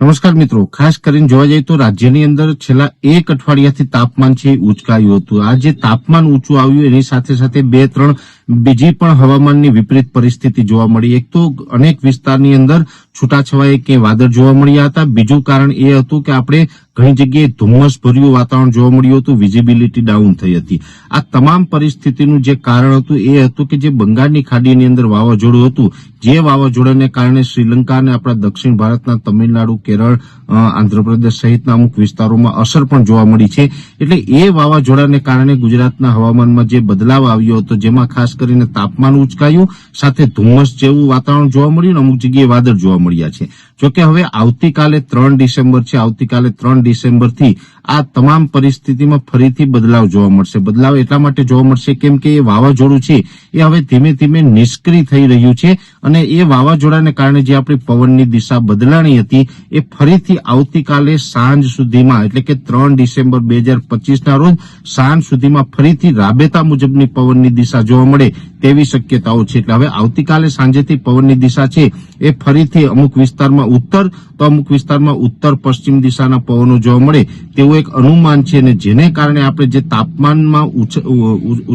નમસ્કાર મિત્રો. ખાસ કરીને જોવા જઈએ તો રાજ્યની અંદર છેલ્લા એક અઠવાડિયાથી તાપમાન છે ઉચકાયું હતું. આ જે તાપમાન ઊંચું આવ્યું એની સાથે સાથે બે, ત્રણ બીજી પણ હવામાનની વિપરીત પરિસ્થિતિ જોવા મળી. એક તો અનેક વિસ્તારની અંદર છૂટાછવાયે કે વાદળ જોવા મળ્યા હતા. બીજું કારણ એ હતું કે આપણે ઘણી જગ્યાએ ધુમ્મસ ભર્યું વાતાવરણ જોવા મળ્યું હતું વિઝિબિલિટી ડાઉન થઈ હતી. આ તમામ પરિસ્થિતિનું જે કારણ હતું એ હતું કે જે બંગાળની ખાડીની અંદર વાવાઝોડું હતું, જે વાવાઝોડાને કારણે શ્રીલંકા અને આપણા દક્ષિણ ભારતના તમિલનાડુ, કેરળ આંધ્રપ્રદેશ સહિતના અમુક વિસ્તારોમાં અસર પણ જોવા મળી છે. એટલે એ વાવાઝોડાને કારણે ગુજરાતના હવામાનમાં જે બદલાવ આવ્યો હતો, જેમાં ખાસ કરીને તાપમાન ઉચકાયું, સાથે ધુમ્મસ જેવું વાતાવરણ જોવા મળ્યું અને અમુક જગ્યાએ વાદળ જોવા મળ્યા છે. જોકે હવે આવતીકાલે ત્રણ ડિસેમ્બર છે, આવતીકાલે ત્રણ ડિસેમ્બરથી આ તમામ પરિસ્થિતિમાં ફરીથી બદલાવ જોવા મળશે. બદલાવ એટલા માટે જોવા મળશે કેમ કે એ વાવાઝોડું છે, એ હવે ધીમે ધીમે નિષ્ક્રિય થઈ રહ્યું છે અને એ વાવાઝોડાને કારણે જે આપણી પવનની દિશા બદલાણી હતી, એ ફરીથી આવતીકાલે સાંજ સુધીમાં, એટલે કે ત્રણ ડિસેમ્બર બે હજાર પચીસના રોજ સાંજ સુધીમાં ફરીથી રાબેતા મુજબની પવનની દિશા જોવા મળે તેવી શક્યતાઓ છે. એટલે હવે આવતીકાલે સાંજેથી પવનની દિશા છે, એ ફરીથી અમુક વિસ્તારમાં ઉત્તર, તો અમુક વિસ્તારમાં ઉત્તર પશ્ચિમ દિશાના પવનો જોવા મળે તેવું એક અનુમાન છે અને જેને કારણે આપણે જે તાપમાનમાં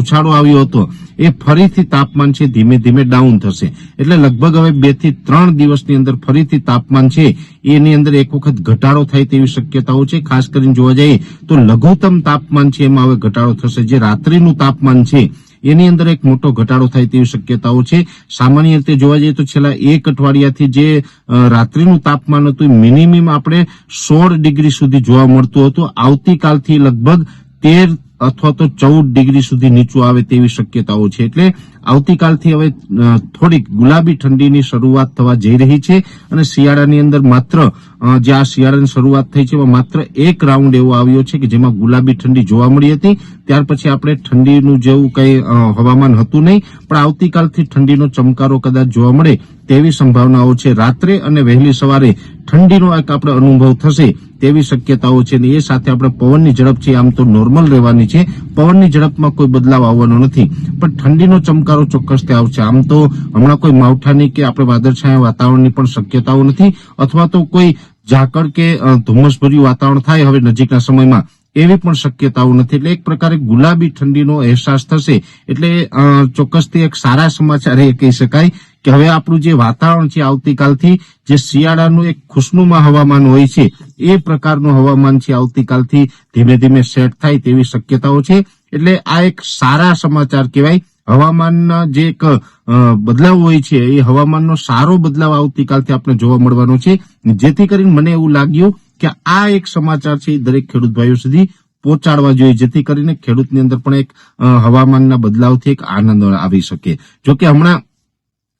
ઉછાળો આવ્યો હતો, એ ફરીથી તાપમાન છે, ધીમે ધીમે ડાઉન થશે. એટલે લગભગ હવે બેથી ત્રણ દિવસની અંદર ફરીથી તાપમાન છે, એની અંદર એક વખત ઘટાડો થાય તેવી શક્યતાઓ છે. ખાસ કરીને જોવા જઈએ તો લઘુત્તમ તાપમાન છે, એમાં હવે ઘટાડો થશે. જે રાત્રિનું તાપમાન છે એની અંદર એક મોટો ઘટાડો થાય તેવી શક્યતાઓ છે. સામાન્ય રીતે જોવા જઈએ તો છેલ્લા એક અઠવાડિયાથી જે રાત્રિનું તાપમાન હતું મિનિમમ આપણે સોળ ડિગ્રી સુધી જોવા મળતું હતું. આવતીકાલથી લગભગ તેર અથવા તો ચૌદ ડિગ્રી સુધી નીચું આવે તેવી શક્યતાઓ છે. એટલે આવતીકાલથી હવે થોડીક ગુલાબી ઠંડીની શરૂઆત થવા જઈ રહી છે અને શિયાળાની અંદર માત્ર જે આ શિયાળાની શરૂઆત થઈ છે, એમાં માત્ર એક રાઉન્ડ એવો આવ્યો છે કે જેમાં ગુલાબી ઠંડી જોવા મળી હતી. ત્યાર પછી આપણે ઠંડીનું જેવું કંઈ હવામાન હતું નહીં, પણ આવતીકાલથી ઠંડીનો ચમકારો કદાચ જોવા મળે તેવી સંભાવનાઓ છે. રાત્રે અને વહેલી સવારે ઠંડીનો એક આપણે અનુભવ થશે તેવી શક્યતાઓ છે અને એ સાથે આપણે પવનની ઝડપ છે આમ તો નોર્મલ રહેવાની છે. પવનની ઝડપમાં કોઈ બદલાવ આવવાનો નથી. પણ ઠંડીનો ચમકારો ચોક્કસથી આવશે. આમ તો હમણાં કોઈ માવઠાની કે આપણે વાદળછાયા વાતાવરણની પણ શક્યતાઓ નથી. અથવા તો કોઈ ઝાકળ કે ધુમ્મસભર્યું વાતાવરણ થાય હવે નજીકના સમયમાં. એવી પણ શક્યતાઓ નથી. એટલે એક પ્રકારે ગુલાબી ઠંડીનો અહેસાસ થશે. એટલે ચોક્કસથી એક સારા સમાચાર એ કહી શકાય કે હવે આપણું જે વાતાવરણ છે આવતીકાલથી, જે શિયાળાનું એક ખુશનુમા હવામાન હોય છે, એ પ્રકારનું હવામાન છે આવતીકાલથી ધીમે ધીમે સેટ થાય તેવી શક્યતાઓ છે. એટલે આ એક સારા સમાચાર કહેવાય. હવામાનના જે એક બદલાવ હોય છે, એ હવામાનનો સારો બદલાવ આવતીકાલથી આપણે જોવા મળવાનો છે. જેથી કરીને મને એવું લાગ્યું કે આ એક સમાચાર છે એ દરેક ખેડૂત ભાઈઓ સુધી પહોંચાડવા જોઈએ, જેથી કરીને ખેડૂતની અંદર પણ એક હવામાનના બદલાવથી એક આનંદ આવી શકે. જોકે હમણાં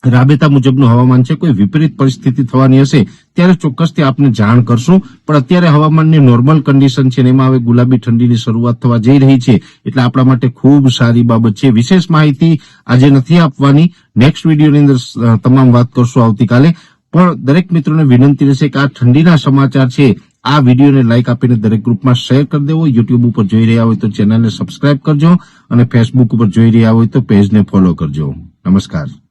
રાબેતા મુજબનું હવામાન છે, કોઈ વિપરીત પરિસ્થિતિ થવાની હશે, ત્યારે ચોક્કસથી આપને જાણ કરશું. પણ અત્યારે હવામાનની નોર્મલ કન્ડિશન છે એમાં હવે ગુલાબી ઠંડીની શરૂઆત થવા જઈ રહી છે, એટલે આપણા માટે ખૂબ સારી બાબત છે. વિશેષ માહિતી આજે નથી આપવાની. નેક્સ્ટ વિડીયોની અંદર તમામ વાત કરશું આવતીકાલે. પણ દરેક મિત્રોને વિનંતી રહેશે કે આ ઠંડીના સમાચાર છે, આ વિડીયોને લાઇક આપીને દરેક ગ્રુપમાં શેર કરી દેવો. યુટ્યુબ ઉપર જોઈ રહ્યા હોય તો ચેનલને સબસ્ક્રાઇબ કરજો અને ફેસબુક ઉપર જોઈ રહ્યા હોય તો પેજને ફોલો કરજો. નમસ્કાર.